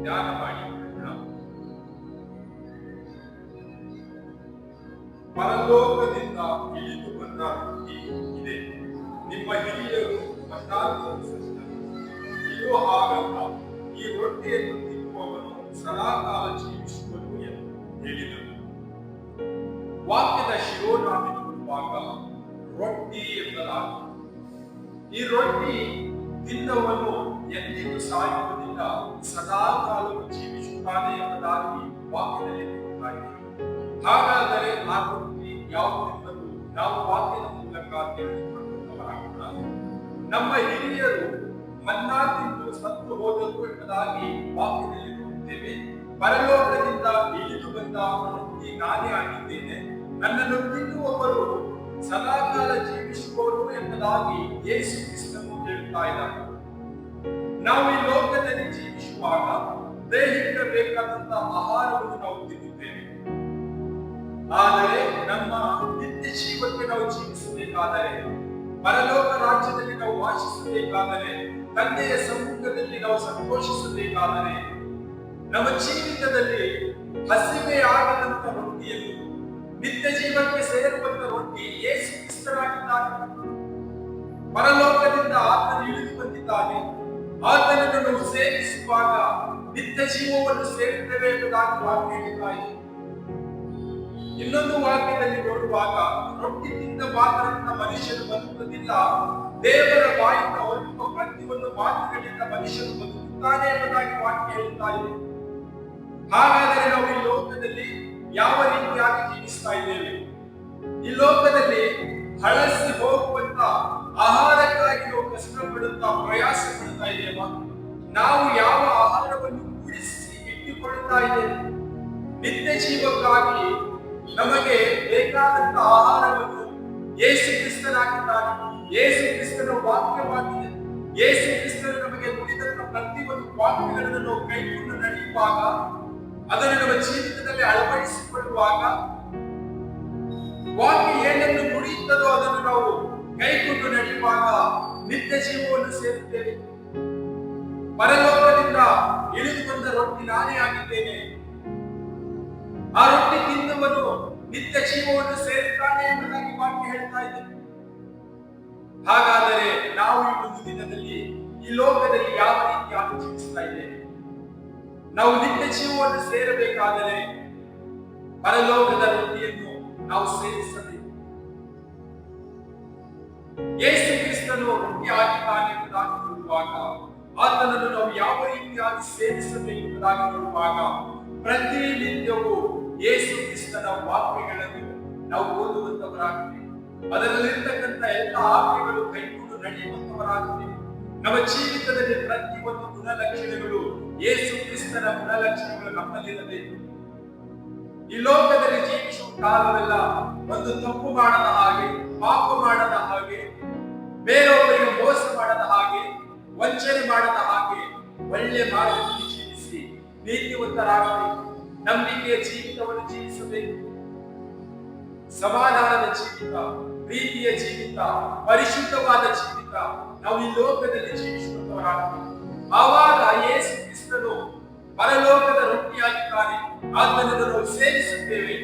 ಸ್ವಲ್ಪ ಧ್ಯಾನ ಮಾಡಿಕೊಳ್ಳೋಣ ಪರಲೋಕದಿಂದ ಇಳಿದು ಬಂದ ರೊಟ್ಟಿ ಇದೆ ನಿಮ್ಮ ಹಿರಿಯರು ಪಟ್ಟಾಭಿಷೇಕಿಸಿದರು. ಇದು ಹಾಗಲ್ಲ ಈ ರೊಟ್ಟಿಯನ್ನು ತಿನ್ನುವವನು ಸದಾಕಾಲ ಜೀವಿಸುವನು ಎಂದು ಹೇಳಿದನು ವಾಕ್ಯದ ಶಿರೋನಾಮಿ ಕೊಡುವಾಗ ರೊಟ್ಟಿ ಎಂಬುದಾಗಿ ಈ ರೊಟ್ಟಿ ತಿನ್ನವನು ಎಂದಿಗೂ ಸಾಯುವುದಿಲ್ಲ. ಸದಾಕಾಲವು ಜೀವಿಸುತ್ತಾನೆ ಎಂಬುದಾಗಿ ವಾಕ್ಯದಲ್ಲಿ ಹಾಗಾದರೆ ಆ ರೊಟ್ಟಿ ಯಾವುದೆಂಬುದು ನಾವು ವಾಕ್ಯದ ಮೂಲಕ ತಿಳಿದುಕೊಳ್ಳುವವರಾಗೋಣ ನಮ್ಮ ಹಿರಿಯರು ಮನ್ನಾ ತಿಂದು ಸತ್ತು ಹೋದರು ಎಂಬುದಾಗಿ ವಾಕ್ಯದಲ್ಲಿ ನೋಡುತ್ತೇವೆ ಪರಲೋಕದಿಂದ ಇಳಿದು ಬಂದ ರೊಟ್ಟಿ ನಾನೇ ಆಗಿದ್ದೇನೆ. ನನ್ನನ್ನು ತಿನ್ನುವವರು ಸದಾಕಾಲ ಜೀವಿಸುವವರು ಎಂಬುದಾಗಿ ಯೇಸು ಕ್ರಿಸ್ತನು ಹೇಳುತ್ತಾ ಇದ್ದಾರೆ ನಾವು ಈ ಲೋಕದಲ್ಲಿ ಜೀವಿಸುವಾಗ ದೇಹಕ್ಕೆ ಬೇಕಾದಂತಹ ಆಹಾರವನ್ನು ನಾವು ತಿನ್ನುತ್ತೇವೆ. ಆದರೆ ನಮ್ಮ ನಿತ್ಯ ಜೀವಕ್ಕೆ ನಾವು ಜೀವಿಸಬೇಕಾದರೆ, ಪರಲೋಕ ರಾಜ್ಯದಲ್ಲಿ ನಾವು ವಾಸಿಸಬೇಕಾದರೆ, ತಂದೆಯ ಸಮ್ಮುಖದಲ್ಲಿ ನಾವು ಸಂತೋಷಿಸಬೇಕಾದರೆ, ನಮ್ಮ ಜೀವಿತದಲ್ಲಿ ಹಸಿವೆ ಆಗದಂತ ರೊಟ್ಟಿಯನ್ನು ನಿತ್ಯ ಜೀವಕ್ಕೆ ಸೇರ್ಪಟ್ಟ ರೊಟ್ಟಿ ಯೇಸು ಕ್ರಿಸ್ತನಾಗಿದ್ದಾನೆ ಪರಲೋಕದಿಂದ ಆತನು ಇಳಿದು ಬಂದಿದ್ದಾನೆ. ಆತನನ್ನು ಸೇವಿಸುವಾಗ ನಿತ್ಯ ಜೀವವನ್ನು ಸೇರುತ್ತೇವೆ ಎಂಬುದಾಗಿ ವಾಕ್ಯ ಇನ್ನೊಂದು ವಾಕ್ಯದಲ್ಲಿ ನೋಡುವಾಗ ರೊಟ್ಟಿ ತಿಂದ ಮಾತ್ರದಿಂದ ಮನುಷ್ಯನು ಬದುಕುವುದಿಲ್ಲ, ದೇವರ ಬಾಯಿಂದ ಹೊರಡುವ ಪ್ರತಿಯೊಂದು ಮಾತುಗಳಿಂದ ಮನುಷ್ಯನು ಬದುಕುತ್ತಾನೆ ಎಂಬುದಾಗಿ ವಾಕ್ಯ ಹೇಳುತ್ತಾ ಇದೆ ಹಾಗಾದರೆ ನಾವು ಈ ಲೋಕದಲ್ಲಿ ಯಾವ ರೀತಿಯಾಗಿ ಜೀವಿಸ್ತಾ ಇದ್ದೇವೆ? ಈ ಲೋಕದಲ್ಲಿ ಹಳಸಿ ಹೋಗುವಂತ ಆಹಾರಕ್ಕಾಗಿ ನಾವು ಕಷ್ಟಪಡುತ್ತಾ ಪ್ರಯಾಸ ಪಡುತ್ತಾ ಇದ್ದೇವ ನಾವು ಯಾವ ಆಹಾರವನ್ನು ಕೂಡಿಸಿ ಇಟ್ಟುಕೊಳ್ಳುತ್ತಾ ಇದ್ದೇವೆ? ನಿತ್ಯ ಜೀವಕ್ಕಾಗಿ ನಮಗೆ ಬೇಕಾದಂತಹ ಆಹಾರವನ್ನು ಯೇಸು ಕ್ರಿಸ್ತನಾಗಿದ್ದಾನೆ. ಯೇಸು ಕ್ರಿಸ್ತನ ವಾಕ್ಯವಾಗಿದೆ. ಯೇಸು ಕ್ರಿಸ್ತನು ನಮಗೆ ನುಡಿದಂತ ಪ್ರತಿಯೊಂದು ವಾಕ್ಯಗಳನ್ನು ನಾವು ಕೈಕೊಂಡು ನಡೆಯುವಾಗ, ಅದನ್ನು ನಮ್ಮ ಜೀವಿತದಲ್ಲಿ ಅಳವಡಿಸಿಕೊಳ್ಳುವಾಗ, ವಾಕ್ಯ ಏನನ್ನು ನುಡಿಯುತ್ತದೋ ಅದನ್ನು ನಾವು ಕೈಕೊಂಡು ನಡೆಯುವಾಗ ನಿತ್ಯ ಜೀವವನ್ನು ಸೇರುತ್ತೇನೆ. ಪರಲೋಕದಿಂದ ಇಳಿದು ಬಂದ ರೊಟ್ಟಿ ನಾನೇ ಆಗಿದ್ದೇನೆ. ಆ ರೊಟ್ಟಿ ತಿನ್ನುವನು ನಿತ್ಯ ಜೀವವನ್ನು ಸೇರುತ್ತಾನೆ ಎಂಬುದಾಗಿ ವಾಕ್ಯ ಹೇಳ್ತಾ ಇದೆ ಹಾಗಾದರೆ ನಾವು ಈ ಒಂದು ದಿನದಲ್ಲಿ ಈ ಲೋಕದಲ್ಲಿ ಯಾವ ರೀತಿ ಜೀವಿಸ್ತಾ ಇದ್ದೇವೆ? ನಾವು ನಿತ್ಯ ಜೀವವನ್ನು ಸೇರಬೇಕಾದರೆ ಪರಲೋಕದ ರೊಟ್ಟಿಯನ್ನು ನಾವು ಸೇವಿಸಬೇಕು ಯೇಸು ಕ್ರಿಸ್ತನು ಆಗಿದ್ದಾನೆ ಎಂಬುದಾಗಿ ನೋಡುವಾಗ, ಆತನನ್ನು ನಾವು ಯಾವ ರೀತಿಯಾಗಿ ಸೇವಿಸಬೇಕು ಎಂಬುದಾಗಿ ನೋಡುವಾಗ ಪ್ರತಿನಿತ್ಯವೂ ಯೇಸು ಕ್ರಿಸ್ತನ ವಾಕ್ಯಗಳನ್ನು ನಾವು ಓದುವಂತವರಾಗಬೇಕು ಅದರಲ್ಲಿರ್ತಕ್ಕಂಥ ಎಲ್ಲ ಆಜ್ಞೆಗಳು ಕೈಕೊಂಡು ನಡೆಯುವಂತವರಾಗಬೇಕು ನಮ್ಮ ಜೀವಿತದಲ್ಲಿ ಪ್ರತಿಯೊಂದು ಗುಣಲಕ್ಷಣಗಳು ಯೇಸು ಕ್ರಿಸ್ತನ ಗುಣಲಕ್ಷಣಗಳು ನಮ್ಮಲ್ಲಿರಬೇಕು. ಈ ಲೋಕದಲ್ಲಿ ಜೀವಿಸುವ ಕಾಲವೆಲ್ಲ ಒಂದು ತಪ್ಪು ಮಾಡದ ಹಾಗೆ, ಪಾಪ ಮಾಡದ ಹಾಗೆ ಒಳ್ಳೆ ಮಾರ್ಗದಲ್ಲಿ ಜೀವಿಸಿ ನೀತಿವಂತರಾಗಬೇಕು ನಂಬಿಕೆಯ ಜೀವಿತವನ್ನು ಜೀವಿಸಬೇಕು. ಸಮಾಧಾನದ ಜೀವಿತ, ಪ್ರೀತಿಯ ಜೀವಿತ, ಪರಿಶುದ್ಧವಾದ ಜೀವಿತ ನಾವು ಈ ಲೋಕದಲ್ಲಿ ಜೀವಿಸುವಂತವರಾಗಬೇಕು. ಆವಾಗ ಯೇಸು ಕ್ರಿಸ್ತನು ಪರಲೋಕದ ರೊಟ್ಟಿಯಾಗಿದ್ದಾನೆ. ಆತನನ್ನು ನಾವು ಸೇವಿಸುತ್ತೇವೆ.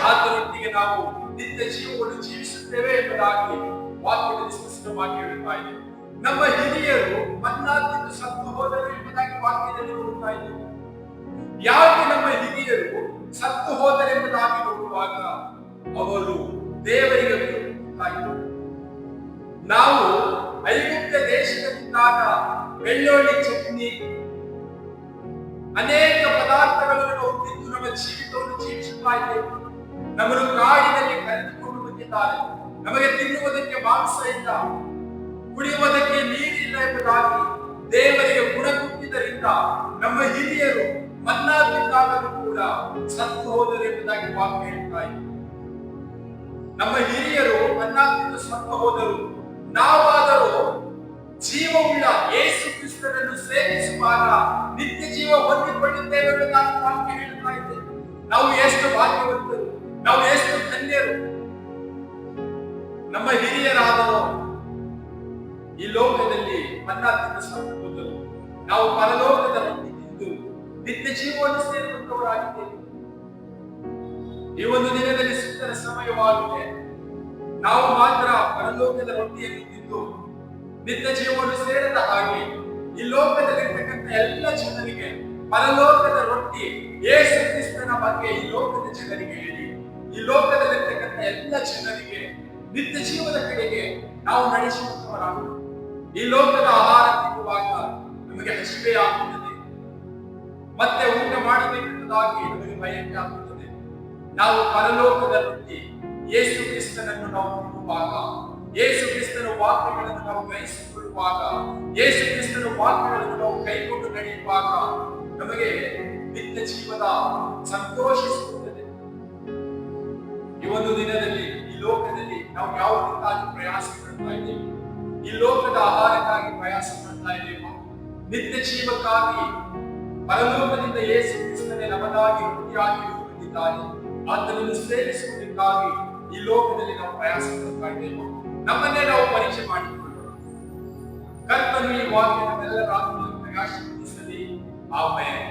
ಆತನೊಟ್ಟಿಗೆ ನಾವು ನಿತ್ಯ ಜೀವವನ್ನು ಜೀವಿಸುತ್ತೇವೆ ಎಂಬುದಾಗಿ ವಾಕ್ಯದಲ್ಲಿ ಸ್ಪಷ್ಟವಾಗಿ ಹೇಳುತ್ತಾ ಇದೆ. ನಮ್ಮ ಹಿರಿಯರು ಮನ್ನಾದಿಂದ ಸತ್ತು ಹೋದರು ಎಂಬುದಾಗಿ ವಾಕ್ಯದಲ್ಲಿ ನೋಡ್ತಾ ಇದ್ದೇವೆ ಯಾಕೆ ನಮ್ಮ ಹಿರಿಯರು ಸತ್ತು ಹೋದರೆಂಬುದಾಗಿ ನೋಡುವಾಗ ಅವರು ದೇವರಿಗೆ. ನಾವು ಐಗುಪ್ತ ದೇಶದಲ್ಲಿದ್ದಾಗ ಬೆಳ್ಳುಳ್ಳಿ ಚಟ್ನಿ, ಅನೇಕ ಪದಾರ್ಥಗಳನ್ನು ನಾವು ತಿಂದು ನಮ್ಮ ಜೀವಿತವನ್ನು ಜೀವಿಸುತ್ತಾ ಇದ್ದೇವೆ. ನಮ್ಮನ್ನು ಕಾಡಿನಲ್ಲಿ ಕರೆದುಕೊಂಡು ಬಂದಿದ್ದಾರೆ. ನಮಗೆ ತಿನ್ನುವುದಕ್ಕೆ ಮಾಂಸ ಇಲ್ಲ ಕುಡಿಯುವುದಕ್ಕೆ ನೀರಿಲ್ಲ ಎಂಬುದಾಗಿ ದೇವರಿಗೆ ಗುಣ ಕೊಟ್ಟಿದ್ದರಿಂದ ನಮ್ಮ ಹಿರಿಯರು ಮನ್ನಾ ಕೂಡ ಸತ್ತು ಹೋದರು ಎಂಬುದಾಗಿ ವಾಕ್ಯ ಹೇಳ್ತಾ ಇದೆ. ನಮ್ಮ ಹಿರಿಯರು ಮನ್ನಾಗಿದ್ದು ಸತ್ತು ಹೋದರು. ನಾವಾದರೂ ಜೀವವುಳ್ಳ ಯೇಸು ಕ್ರಿಸ್ತನನ್ನು ಸೇವಿಸುವಾಗ ನಿತ್ಯ ಜೀವ ಹೊಂದಿಕೊಂಡಿದ್ದೇವೆ ಎಂಬುದಾಗಿ ವಾಕ್ಯ ಹೇಳ್ತಾ ಇದೆ ನಾವು ಎಷ್ಟು ಭಾಗ್ಯವಂತರು ಲೋಕದಲ್ಲಿ ಮನ್ನ ಹೋದರು ನಾವು ಪರಲೋಕದ ತಿಂದು ನಿತ್ಯ ಜೀವವನ್ನು ಸೇರುವಂತವರಾಗಿದ್ದೇವೆ ಈ ಒಂದು ದಿನದಲ್ಲಿ ಸುಂದರ ಸಮಯವಾಗಿದೆ. ನಾವು ಮಾತ್ರ ಪರಲೋಕದ ರೊಟ್ಟಿಯನ್ನು ತಿಂದು ನಿತ್ಯ ಜೀವವನ್ನು ಸೇರದ ಹಾಗೆ ಈ ಲೋಕದಲ್ಲಿರ್ತಕ್ಕಂಥ ಎಲ್ಲ ಜನರಿಗೆ ಪರಲೋಕದ ರೊಟ್ಟಿ ಯೇಸು ಕ್ರಿಸ್ತನ ಬಗ್ಗೆ ಈ ಲೋಕದ ಜನರಿಗೆ ಹೇಳಿ. ಈ ಲೋಕದಲ್ಲಿರ್ತಕ್ಕಂಥ ಎಲ್ಲ ಜನರಿಗೆ ನಿತ್ಯ ಜೀವದ ಕಡೆಗೆ ನಾವು ನಡೆಸುವಂತವರಾಗುವುದು ಈ ಲೋಕದ ಆಹಾರ ತಿನ್ನುವಾಗ ನಮಗೆ ಹಸಿವೆ ಆಗುತ್ತದೆ. ಮತ್ತೆ ಊಟ ಮಾಡಬೇಕೆಂಬುದಾಗಿ ನಮಗೆ ಭಯಕ್ಕೆ ಆಗುತ್ತದೆ. ನಾವು ಪರಲೋಕದ ರೊಟ್ಟಿ ಯೇಸು ಕ್ರಿಸ್ತನನ್ನು ನಾವು ತಿನ್ನುವಾಗ ಯೇಸು ಕ್ರಿಸ್ತನ ವಾಕ್ಯಗಳನ್ನು ನಾವು ಗ್ರಹಿಸಿಕೊಳ್ಳುವಾಗ, ಯೇಸು ಕ್ರಿಸ್ತನ ವಾಕ್ಯಗಳನ್ನು ನಾವು ಕೈಗೊಂಡು ನಡೆಯುವಾಗ ನಮಗೆ ನಿತ್ಯ ಜೀವದ ಸಂತೋಷ ಸಿಗುತ್ತದೆ ಈ ಒಂದು ದಿನದಲ್ಲಿ, ಈ ಲೋಕದಲ್ಲಿ ನಾವು ಯಾವುದಕ್ಕಾಗಿ ಪ್ರಯಾಸ ಪಡ್ತಾ ಇದ್ದೇವೆ? ಲೋಕದ ಆಹಾರಕ್ಕಾಗಿ ಪ್ರಯಾಸ ಪಡ್ತಾ ಇದ್ದೇವೆ, ನಿತ್ಯ ಜೀವಕ್ಕಾಗಿ ಪರಲೋಕದಿಂದ ಯೇಸು ಕ್ರಿಸ್ತನೇ ನಮಗಾಗಿ ರೊಟ್ಟಿಯಾಗಿ ಬಂದಿದ್ದಾನೆ ಆತನನ್ನು ಸೇವಿಸುವುದಕ್ಕಾಗಿ ಈ ಲೋಕದಲ್ಲಿ ನಾವು ಪ್ರಯಾಸ ಪಡ್ತಾ ಇದ್ದೇವೆ, ನಮ್ಮನ್ನೇ ನಾವು ಪರೀಕ್ಷೆ ಮಾಡಿಕೊಳ್ಳೋಣ. ಕರ್ತನು ಈ ವಾಕ್ಯದ ಎಲ್ಲರ ಆತ್ಮವನ್ನು ಪ್ರಕಾಶಿಸಲಿ ಆಮೇಲೆ